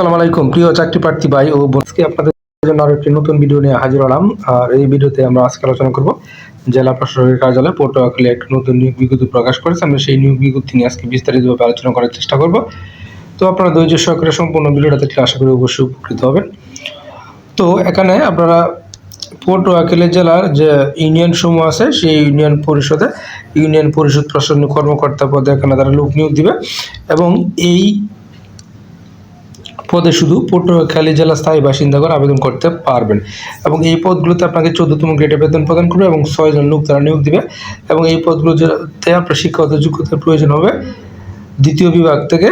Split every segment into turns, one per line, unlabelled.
আসসালামু আলাইকুম, প্রিয় চাকরি প্রার্থী ভাই ও বোনকে আপনাদের জন্য আরও একটি নতুন ভিডিও নিয়ে হাজির হলাম। আর এই ভিডিওতে আমরা আজকে আলোচনা করব জেলা প্রশাসকের কার্যালয় পটুয়াখালী একটা নতুন নিয়োগ বিজ্ঞপ্তি প্রকাশ করেছে। আমরা সেই নিয়োগ বিজ্ঞপ্তি নিয়ে আজকে বিস্তারিতভাবে আলোচনা করার চেষ্টা করব। তো আপনারা ধৈর্য সহকারে সম্পূর্ণ ভিডিওটা দেখলে আশা করি অবশ্যই উপকৃত হবেন। তো এখানে আপনারা পটুয়াখালী জেলার যে ইউনিয়ন সমূহ আছে, সেই ইউনিয়ন পরিষদে ইউনিয়ন পরিষদ প্রশাসনিক কর্মকর্তা পদে এখানে তারা লোক নিয়োগ দিবে। এবং এই পদে শুধু পটুয়াখালী জেলা স্থায়ী বাসিন্দাগণ আবেদন করতে পারবেন। এবং এই পদগুলোতে আপনাকে চোদ্দতম গ্রেডে বেতন প্রদান করবে এবং ছয়জন লোক তারা নিয়োগ দিবে। এবং এই পদগুলোতে আপনার শিক্ষাগত যোগ্যতার প্রয়োজন হবে, দ্বিতীয় বিভাগ থেকে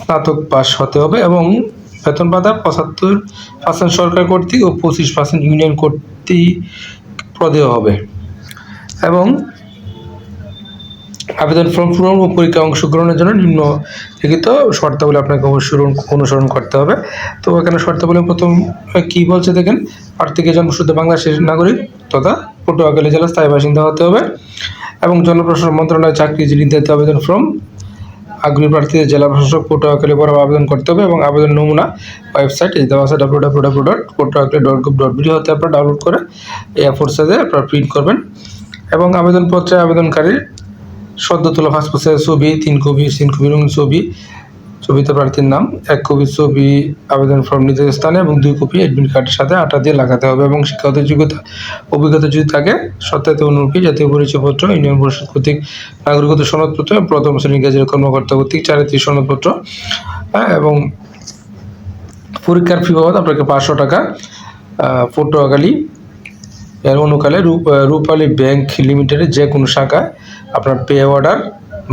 স্নাতক পাস হতে হবে এবং বেতন ভাতা পঁচাত্তর পার্সেন্ট সরকার কর্তৃক ও পঁচিশ পার্সেন্ট ইউনিয়ন কর্তৃক প্রদেয় হবে। এবং আবেদন ফর্ম পূরণ ও পরীক্ষায় অংশগ্রহণের জন্য নিম্ন লিখিত শর্তাবলী আপনাকে অবশ্যই অনুসরণ করতে হবে। তো এখানে শর্তাবলী প্রথম কি বলছে দেখেন? প্রার্থীকে জন্মসূত্র বাংলাদেশের নাগরিক তথা পটুয়াখালী জেলার স্থায়ী বাসিন্দা হতে হবে এবং জনপ্রশাসন মন্ত্রণালয় চাকরি নির্ধারিত আবেদন ফর্ম আগ্রহী প্রার্থীদের জেলা প্রশাসক পটুয়াখালী বরাবর আবেদন করতে হবে এবং আবেদন নমুনা ওয়েবসাইট এই দেওয়া আছে W W W dot Patuakhali dot gov dot BD হতে আপনারা ডাউনলোড করে এ ফোর সাইজে আপনারা প্রিন্ট করবেন। এবং আবেদনপত্রে আবেদনকারী সদ্য তোলা সাইজের ছবি, তিন কপি তিন কপি রঙিন ছবি। ছবিতে প্রার্থীর নাম, এক কপি ছবি আবেদন ফর্ম নিজের স্থানে এবং দুই কপি অ্যাডমিট কার্ডের সাথে আটা দিয়ে লাগাতে হবে এবং শিক্ষাগত যোগ্যতা, অভিজ্ঞতা যদি থাকে, সত্যায়িত অনুরূপী জাতীয় পরিচয়পত্র, ইউনিয়ন পরিষদ কর্তৃক নাগরিকত্ব সনদপত্র প্রথম শ্রেণি গেজের কর্মকর্তা কর্তৃক চারিত্রিক সনদপত্র। হ্যাঁ এবং পরীক্ষার ফি বাবদ আপনাকে পাঁচশো টাকা পটুয়াখালী এর অনুকালে রূপালী ব্যাংক লিমিটেডের যে কোনো শাখায় আপনার পে অর্ডার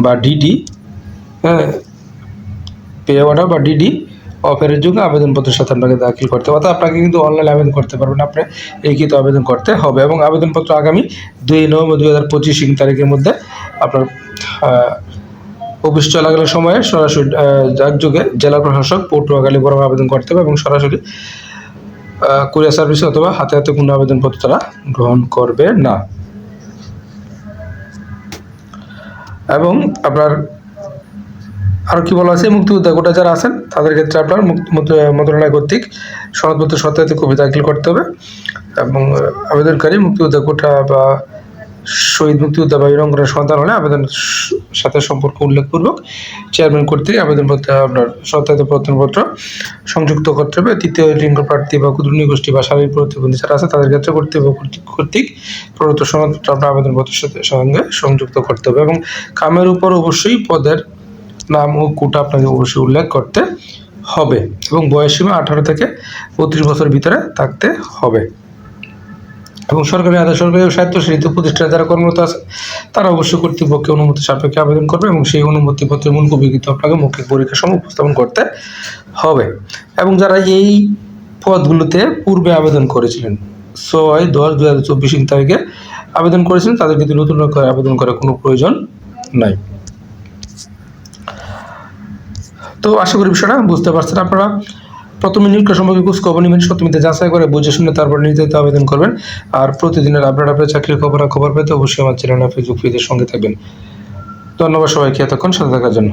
বা ডিডি হ্যাঁ পে অর্ডার বা ডিডি অফারের যুগে আবেদনপত্রের সাথে আপনাকে দাখিল করতে হবে। অর্থাৎ আপনাকে কিন্তু অনলাইনে আবেদন করতে পারবেন আপনি লিখিত আবেদন করতে হবে এবং আবেদনপত্র আগামী দুই নভেম্বর দুই হাজার পঁচিশ তারিখের মধ্যে আপনার অফিস চলাকালীন সময়ে সরাসরি যার যুগে জেলা প্রশাসক পটুয়াখালী বরং আবেদন করতে হবে এবং সরাসরি কুরিয়ার সার্ভিস অথবা হাতে হাতে কোনো আবেদনপত্র তারা গ্রহণ করবে না। এবং আপনার আরও কি বলা আছে, মুক্তিযোদ্ধা কোটা যারা আছেন, তাদের ক্ষেত্রে আপনার মন্ত্রণালয় কর্তৃক সনদপত্র সত্যায়িত কপি দাখিল করতে হবে এবং আবেদনকারী মুক্তিযোদ্ধা কোটা বা শহীদ মুক্তিযোদ্ধা বা বীরঙ্গনের সন্তান হলে আবেদন সাথে সম্পর্ক উল্লেখপূর্বক চেয়ারম্যান কর্তৃক আবেদনপত্র আপনার সত্যায়িত প্রত্যয়নপত্র সংযুক্ত করতে হবে। তৃতীয় লিঙ্গ প্রার্থী বা ক্ষুদ্র গোষ্ঠী বা শারীরিক প্রতিবন্ধী যারা আছে, তাদের ক্ষেত্রে কর্তৃপক্ষ কর্তৃক- প্রদত্ত সনদপত্র আপনার আবেদনপত্রের সাথে সঙ্গে সংযুক্ত করতে হবে এবং কামের উপর অবশ্যই পদের নাম ও কোটা আপনাকে অবশ্যই উল্লেখ করতে হবে এবং বয়সসীমা আঠারো থেকে পঁয়ত্রিশ বছর ভিতরে থাকতে হবে। এবং সরকারি আধা সরকারি ও স্বায়ত্তশাসিত প্রতিষ্ঠানে যারা কর্মরত আছে, তারা অবশ্যই কর্তৃপক্ষের অনুমতি সাপেক্ষে আবেদন করবে এবং সেই অনুমতিপত্রের মূল কপি কিন্তু আপনাকে মৌখিক পরীক্ষার সময় উপস্থাপন করতে হবে। এবং যারা এই পদগুলোতে পূর্বে আবেদন করেছিলেন, ছয় দশ দু হাজার চব্বিশ তারিখে আবেদন করেছিলেন তাদের কিন্তু নতুন করে আবেদন করার কোনো প্রয়োজন নাই। তো আশা করি বিষয়টা বুঝতে পারছেন আপনারা। প্রথমে নিয়োগ সম্পর্কে খোঁজ খবর নেবেন সত্যমিতে যাচাই করে বুঝে শুনে তারপর নির্ধারিত আবেদন করবেন। আর প্রতিদিনের আপডেট আপনার চাকরির খবর খবর পেতে অবশ্যই আমার চ্যানেল ফেসবুক পেজের সঙ্গে থাকবেন। ধন্যবাদ সবাইকে এতক্ষণ, সাথে থাকার জন্য।